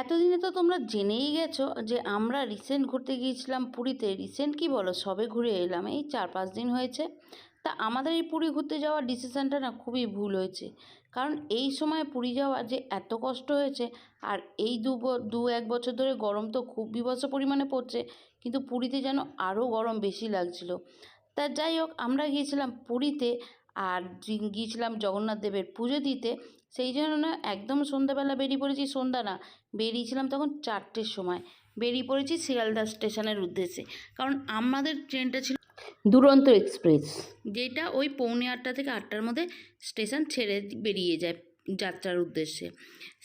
এতদিনে তো তোমরা জেনেই গেছো যে আমরা রিসেন্ট ঘুরতে গিয়েছিলাম পুরীতে। রিসেন্ট কি বলো? সবে ঘুরে এলাম। এই চার পাঁচ দিন হয়েছে। তা আমাদের এই পুরী ঘুরতে যাওয়ার ডিসিশানটা না খুবই ভুল হয়েছে। কারণ এই সময় পুরী যাওয়া যে এত কষ্ট হয়েছে, আর এই দু দু এক বছর ধরে গরম তো খুব বিভৎস পরিমাণে পড়ছে, কিন্তু পুরীতে যেন আরও গরম বেশি লাগছিল। তা যাই হোক, আমরা গিয়েছিলাম পুরীতে আর গিয়েছিলাম জগন্নাথ দেবের পুজো দিতে। সেই জন্য না একদম সন্ধ্যাবেলা বেরিয়ে পড়েছি সন্ধ্যা না বেরিয়েছিলাম তখন চারটের সময়। বেরিয়ে পড়েছি শিয়ালদা স্টেশনের উদ্দেশ্যে। কারণ আমাদের ট্রেনটা ছিল দুরন্ত এক্সপ্রেস। যেটা ওই পৌনে আটটা থেকে আটটার মধ্যে স্টেশন ছেড়ে বেরিয়ে যায়। যাত্রার উদ্দেশ্যে।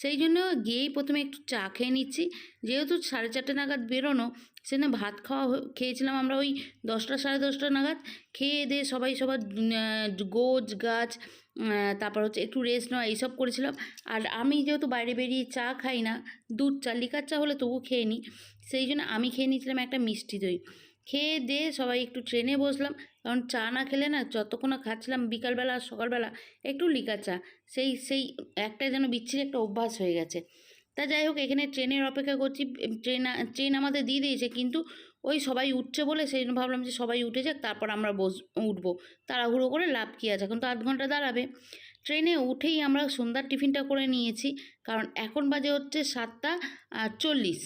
সেই জন্য গিয়েই প্রথমে একটু চা খেয়ে নিচ্ছি। যেহেতু সাড়ে চারটে নাগাদ বেরোনো সেখানে ভাত খাওয়া খেয়েছিলাম আমরা ওই দশটা, সাড়ে দশটা নাগাদ। খেয়ে দিয়ে সবাই সবার গোজ গাছ তারপর হচ্ছে একটু রেস্ট নেওয়া, এইসব করেছিলাম। আর আমি যেহেতু বাইরে বেরিয়ে চা খাই না, দুধ চা, লিকার চা হলে তবু খেয়ে নিই। সেই জন্য আমি খেয়ে নিয়েছিলাম একটা মিষ্টি দই। খেয়ে দিয়ে সবাই একটু ট্রেনে বসলাম। কারণ চা না খেলে না যতক্ষণ না খাচ্ছিলাম বিকালবেলা আর সকালবেলা একটু লিকা চা। সেই সেই একটা যেন বিচ্ছিরি একটা অভ্যাস হয়ে গেছে। তা যাই হোক, এখানে ট্রেনের অপেক্ষা করছি। ট্রেন ট্রেন আমাদের দিয়ে দিয়েছে কিন্তু ওই সবাই উঠছে বলে সেই জন্য ভাবলাম যে সবাই উঠে যাক, তারপর আমরা বস, উঠবো। তাড়াহুড়ো করে লাভ কী আছে? এখন তো আধ ঘণ্টা দাঁড়াবে। ট্রেনে উঠেই আমরা সন্ধ্যার টিফিনটা করে নিয়েছি। কারণ এখন বাজে হচ্ছে সাতটা চল্লিশ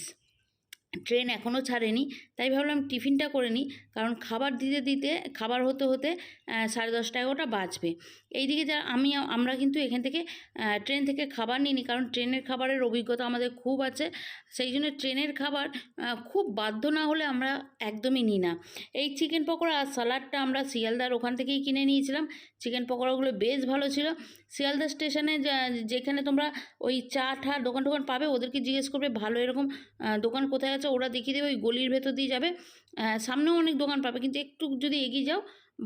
ট্রেন এখনও ছাড়েনি। তাই ভাবলাম টিফিনটা করে নিই, কারণ খাবার দিতে দিতে, খাবার হতে হতে সাড়ে দশটা এগারোটা বাজবে। এইদিকে যা, আমি, আমরা কিন্তু এখান থেকে ট্রেন থেকে খাবার নিইনি, কারণ ট্রেনের খাবারের অভিজ্ঞতা আমাদের খুব আছে। সেই জন্য ট্রেনের খাবার খুব বাধ্য না হলে আমরা একদমই নিই না। এই চিকেন পকোড়া আর স্যালাডটা আমরা শিয়ালদার ওখান থেকেই কিনে নিয়েছিলাম। চিকেন পকোড়াগুলো বেশ ভালো ছিল। শিয়ালদা স্টেশনে যেখানে তোমরা ওই চা ঠা দোকান টোকান পাবে, ওদেরকে জিজ্ঞেস করবে, ভালো এরকম দোকান কোথায় আছে? ওরা দেখিয়ে দেবে, ওই গলির ভেতর দিয়ে যাবে। সামনেও অনেক দোকান পাবে, কিন্তু একটু যদি এগিয়ে যাও,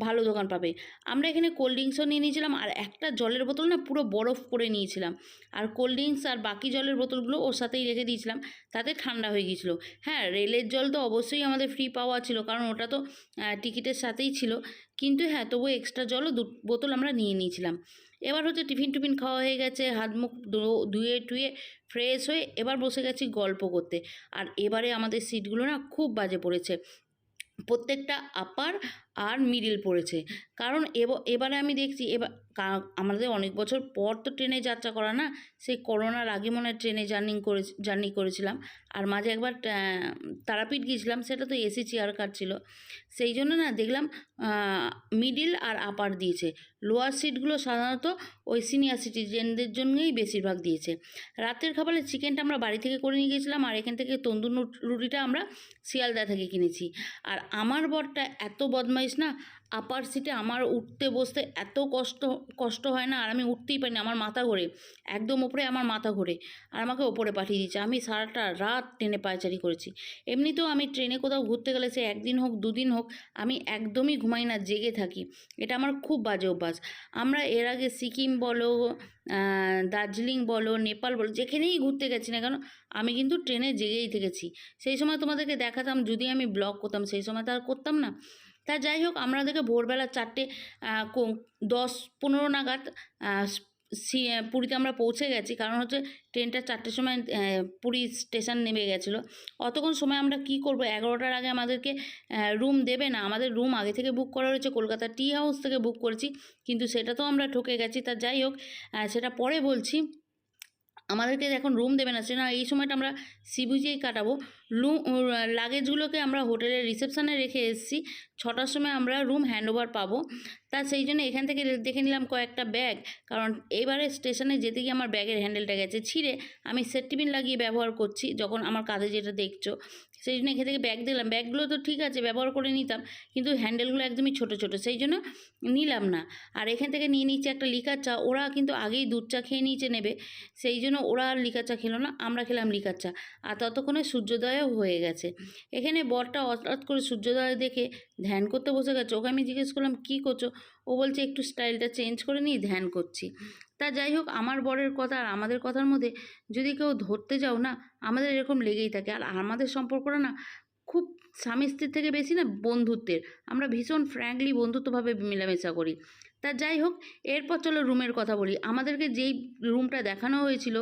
ভালো দোকান পাবে। আমরা এখানে কোল্ড ড্রিঙ্কসও নিয়ে নিয়েছিলাম, আর একটা জলের বোতল না পুরো বরফ করে নিয়েছিলাম। আর কোল্ড ড্রিঙ্কস আর বাকি জলের বোতলগুলো ওর সাথেই রেখে দিয়েছিলাম, তাতে ঠান্ডা হয়ে গিয়েছিল। হ্যাঁ রেলের জল তো অবশ্যই আমাদের ফ্রি পাওয়া ছিল, কারণ ওটা তো টিকিটের সাথেই ছিল। কিন্তু হ্যাঁ তবু এক্সট্রা জলও দু, বোতল আমরা নিয়ে নিয়েছিলাম। এবার হচ্ছে টিফিন টিফিন খাওয়া হয়ে গেছে, হাত মুখ ধুয়ে টুয়ে ফ্রেশ হয়ে এবার বসে গেছি গল্প করতে। আর এবারে আমাদের সিটগুলো না খুব বাজে পড়েছে। প্রত্যেকটা আপার আর মিডিল পড়েছে। কারণ এব- এবারে আমি দেখছি এবার আমাদের অনেক বছর পর তো ট্রেনে যাত্রা করা না, সেই করোনার আগে মনে ট্রেনে জার্নি করে জার্নি করেছিলাম। আর মাঝে একবার তারাপীঠ গিয়েছিলাম, সেটা তো এসি চেয়ার কার ছিল। সেই জন্য না দেখলাম মিডিল আর আপার দিয়েছে। লোয়ার সিটগুলো সাধারণত ওই সিনিয়র সিটিজেনদের জন্যই বেশিরভাগ দিয়েছে। রাতের খাবারে চিকেনটা আমরা বাড়ি থেকে করে নিয়ে গেছিলাম আর এখান থেকে তন্দুর রুটিটা আমরা শিয়ালদা থেকে কিনেছি। আর আমার বরটা এত বদমাইশ না আপার সিটে আমার উঠতে বসতে এত কষ্ট কষ্ট হয় না, আর আমি উঠতেই পারি না, আমার মাথা ঘোরে, একদম ওপরে আমার মাথা ঘোরে, আর আমাকে ওপরে পাঠিয়ে দিয়েছে, আমি সারাটা রাত ট্রেনে পায়চারি করেছি। এমনিতেও আমি ট্রেনে কোথাও ঘুরতে গেলে সে একদিন হোক, দুদিন হোক, আমি একদমই ঘুমাই না, জেগে থাকি, এটা আমার খুব বাজে অভ্যাস। আমরা এর আগে সিকিম বলো দার্জিলিং বলো, নেপাল বলো, যেখানেই ঘুরতে গেছি না কেন, আমি কিন্তু ট্রেনে জেগেই থেকেছি। সেই সময় তোমাদেরকে দেখাতাম, যদি আমি ব্লগ করতাম, সেই সময় তো আর করতাম না। তা যাই হোক আমাদেরকে ভোরবেলা চারটে দশ, পনেরো নাগাদ সি- পুরীতে আমরা পৌঁছে গেছি। কারণ হচ্ছে ট্রেনটা চারটের সময় পুরী স্টেশন নেমে গেছিল। অতক্ষণ সময় আমরা কি করব? এগারোটার আগে আমাদেরকে রুম দেবে না? আমাদের রুম আগে থেকে বুক করা রয়েছে। কলকাতা টি হাউস থেকে বুক করেছি। কিন্তু সেটা তো আমরা ঠকে গেছি। তা যাই হোক সেটা পরে বলছি। আমাদেরকে এখন রুম দেবে না। সেটা এই সময়টা আমরা সিবিজেই কাটাবো। রুম লাগেজগুলোকে আমরা হোটেলের রিসেপশানে রেখে এসেছি। ছটার সময় আমরা রুম হ্যান্ডওভার পাবো। তা সেই জন্য এখান থেকে দেখে নিলাম কয়েকটা ব্যাগ কারণ এবারে স্টেশনে যেতে গিয়ে আমার ব্যাগের হ্যান্ডেলটা গেছে। ছিঁড়ে আমি সেট টিফিন লাগিয়ে ব্যবহার করছি, যখন আমার কাঁধে যেটা দেখছ। সেই জন্য এখান থেকে ব্যাগ দিলাম। ব্যাগগুলো তো ঠিক আছে, ব্যবহার করে নিতাম, কিন্তু হ্যান্ডেলগুলো একদমই ছোট ছোট। সেই জন্য নিলাম না। আর এখান থেকে নিয়ে নিচ্ছে একটা লিকার চা। ওরা কিন্তু আগেই দুধ চা খেয়ে নিচে নেবে। সেই জন্য ওরা আর লিকার চা খেলো না, আমরা খেলাম লিকার চা। আর ততক্ষণে সূর্যোদয়ও হয়ে গেছে। এখানে বরটা হঠাৎ করে সূর্যোদয় দেখে ধ্যান করতে বসে গেছে। ওকে আমি জিজ্ঞেস করলাম, কী করছ? ও বলছে, একটু স্টাইলটা চেঞ্জ করে নিই, ধ্যান করছি। তা যাই হোক, আমার বরের কথা আর আমাদের কথার মধ্যে যদি কেউ ধরতে যাও না, আমাদের এরকম লেগেই থাকে। আর আমাদের সম্পর্কটা না খুব স্বামী স্ত্রীর থেকে বেশি না বন্ধুত্বের। আমরা ভীষণ ফ্র্যাঙ্কলি বন্ধুত্বভাবে মেলামেশা করি। তা যাই হোক, এরপর চলো রুমের কথা বলি। আমাদেরকে যেই রুমটা দেখানো হয়েছিল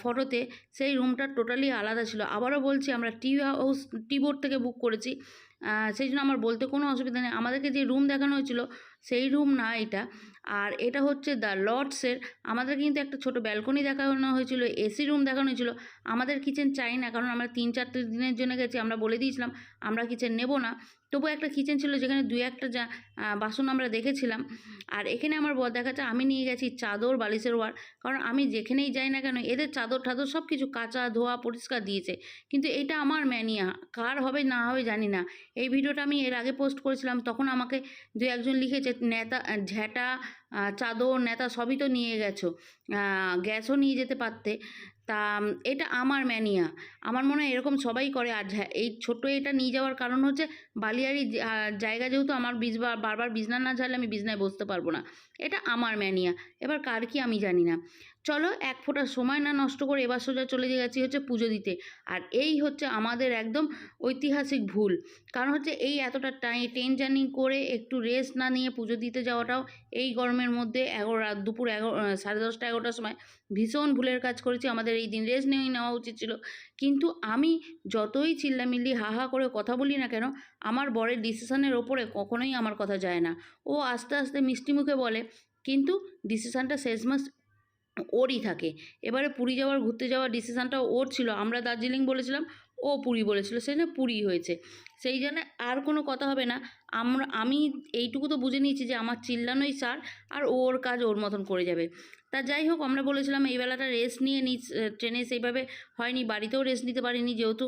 ফটোতে, সেই রুমটা টোটালি আলাদা ছিল। আবারও বলছি, আমরা টি হাউস টি, বোর্ড থেকে বুক করেছি। সেই জন্য আমার বলতে কোনো অসুবিধা নেই। আমাদেরকে যে রুম দেখানো হয়েছিল, সেই রুম না এটা। আর এটা হচ্ছে দ্য লর্ডসের আমাদের কিন্তু একটা ছোট ব্যালকনি দেখানো হয়েছিল এসি রুম দেখানো হয়েছিল। আমাদের কিচেন চাই না, কারণ আমরা তিন চারটে দিনের জন্য গেছি, আমরা বলে দিয়েছিলাম, আমরা কিচেন নেব না। তবু একটা কিচেন ছিল, যেখানে দু একটা যা বাসন আমরা দেখেছিলাম। আর এখানে আমার বর দেখাচ্ছে, আমি নিয়ে গেছি চাদর, বালিশের ওয়ার। কারণ আমি যেখানেই যাই না কেন, এদের চাদর টাদর সব কিছু কাঁচা ধোয়া পরিষ্কার দিয়েছে। কিন্তু এটা আমার ম্যানিয়া কার হবে না হবে জানি না। এই ভিডিওটা আমি এর আগে পোস্ট করেছিলাম, তখন আমাকে দু একজন লিখেছে, নেতা ঝ্যাটা চাদর, নেতা সবই তো নিয়ে গেছো গ্যাসও নিয়ে যেতে পারতে। তা এটা আমার ম্যানিয়া আমার মনে হয় এরকম সবাই করে। আর এই ছোট এটা নিয়ে যাওয়ার কারণ হচ্ছে বালিয়ারি জায়গা যেহেতু আমার বিজবার বারবার বিছনা না ঝালে আমি বিছনায় বসতে পারব না। এটা আমার ম্যানিয়া এবার কার কি আমি জানি না। চলো এক ফোঁটা সময় না নষ্ট করে এবার সোজা চলে গেছি হচ্ছে পুজো দিতে। আর এই হচ্ছে আমাদের একদম ঐতিহাসিক ভুল। কারণ হচ্ছে এই এতটা টাই ট্রেন জার্নি করে একটু রেস্ট না নিয়ে পুজো দিতে যাওয়াটাও এই গরমের মধ্যে এগারো রাত, দুপুর এগারো সাড়ে দশটা, এগারোটার সময় ভীষণ ভুলের কাজ করেছি। আমাদের এই দিন রেস্ট নিয়েই নেওয়া উচিত ছিল। কিন্তু আমি যতই চিল্লামিল্লি হা হা করে কথা বলি না কেন, আমার বরের ডিসিশনের ওপরে কখনোই আমার কথা যায় না। ও আস্তে আস্তে মিষ্টি মুখে বলে, কিন্তু ডিসিশানটা শেষমাস ওরই থাকে। এবারে পুরী যাওয়ার, ঘুরতে যাওয়ার ডিসিশানটা ওর ছিল। আমরা দার্জিলিং বলেছিলাম, ও পুরী বলেছিল। সেই জন্য পুরী হয়েছে। সেই জন্য আর কোনো কথা হবে না। আমরা, আমি এইটুকু তো বুঝে নিয়েছি যে আমার চিল্লানোই সার আর ওর কাজ ওর মতন করে যাবে। তা যাই হোক, আমরা বলেছিলাম এই বেলাটা রেস্ট নিয়ে নিই ট্রেনে সেইভাবে হয়নি, বাড়িতেও রেস্ট নিতে পারিনি যেহেতু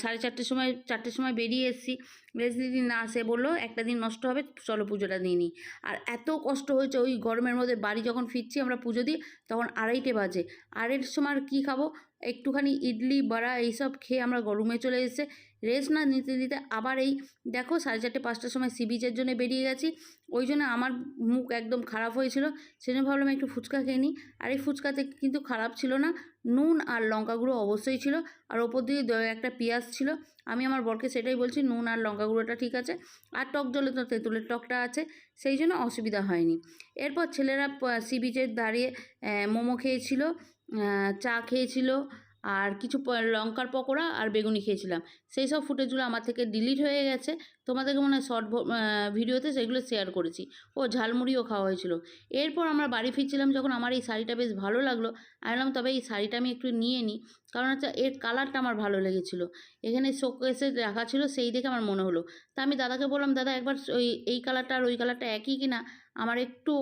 সাড়ে চারটের সময় চারটের সময় বেরিয়ে এসেছি। রেস্ট দিদি না, সে বলল, একটা দিন নষ্ট হবে, চলো পুজোটা দিই নিই। আর এত কষ্ট হয়েছে, ওই গরমের মধ্যে বাড়ি যখন ফিরছি, আমরা পুজো দিই, তখন আড়াইটে বাজে। আড়াইটের সময় আর কী খাব? একটুখানি ইডলি, বড়া এইসব খেয়ে আমরা গরমে চলে এসে রেস্ট না নিতে নিতে আবার এই দেখো সাড়ে চারটে, পাঁচটার সময় সি বিচের জন্য বেরিয়ে গেছি। ওই জন্য আমার মুখ একদম খারাপ হয়েছিল সেই জন্য ভাবলাম একটু ফুচকা খেয়ে নিই। আর এই ফুচকাতে কিন্তু খারাপ ছিল না, নুন আর লঙ্কা গুঁড়ো অবশ্যই ছিল। আর ওপর দিয়ে একটা পেঁয়াজ ছিল। আমি আমার বরকে সেটাই বলছি, নুন আর লঙ্কা গুঁড়োটা ঠিক আছে। আর টক জলে তো তেঁতুলের টকটা আছে, সেই জন্য অসুবিধা হয়নি। এরপর ছেলেরা সি বিচের দাঁড়িয়ে মোমো খেয়েছিল। চা খেয়েছিল আর কিছু লঙ্কার পকোড়া আর বেগুনি খেয়েছিলাম। সেই সব ফুটেজগুলো আমার থেকে ডিলিট হয়ে গেছে। তোমাদেরকে মনে হয়? শর্ট ভিডিওতে সেগুলো শেয়ার করেছি। ও, ঝালমুড়িও খাওয়া হয়েছিল। এরপর আমরা বাড়ি ফিরছিলাম যখন আমার এই শাড়িটা বেশ ভালো লাগল। আমি বললাম তবে এই শাড়িটা আমি একটু নিয়ে নিই কারণ হচ্ছে এর কালারটা আমার ভালো লেগেছিলো। এখানে শোকেসে রাখা ছিল, সেই দেখে আমার মনে হলো। তা আমি দাদাকে বললাম, দাদা, একবার ওই, এই কালারটা আর ওই কালারটা একই কিনা আমার একটু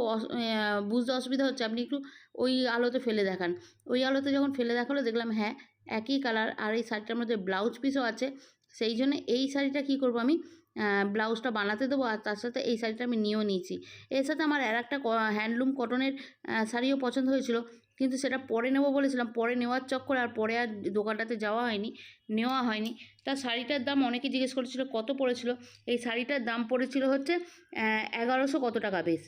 বুঝতে অসুবিধা হচ্ছে। আপনি একটু ওই আলোতে ফেলে দেখান। ওই আলোতে যখন ফেলে দেখাল, দেখলাম হ্যাঁ একই কালার আর এই শাড়িটার মধ্যে ব্লাউজ পিসও আছে। সেই জন্য এই শাড়িটা কী করব আমি? ব্লাউজটা বানাতে দেবো আর তার সাথে এই শাড়িটা আমি নিয়েও নিয়েছি। এর সাথে আমার আর একটা হ্যান্ডলুম কটনের শাড়িও পছন্দ হয়েছিল। কিন্তু সেটা পরে নেব বলেছিলাম। পরে নেওয়ার চক্কর আর পরে আর দোকানটাতে যাওয়া হয়নি, নেওয়া হয়নি। তা শাড়িটার দাম অনেকে জিজ্ঞেস করেছিল, কত পড়েছিল? এই শাড়িটার দাম পড়েছিল হচ্ছে এগারোশো কত টাকা বেশ।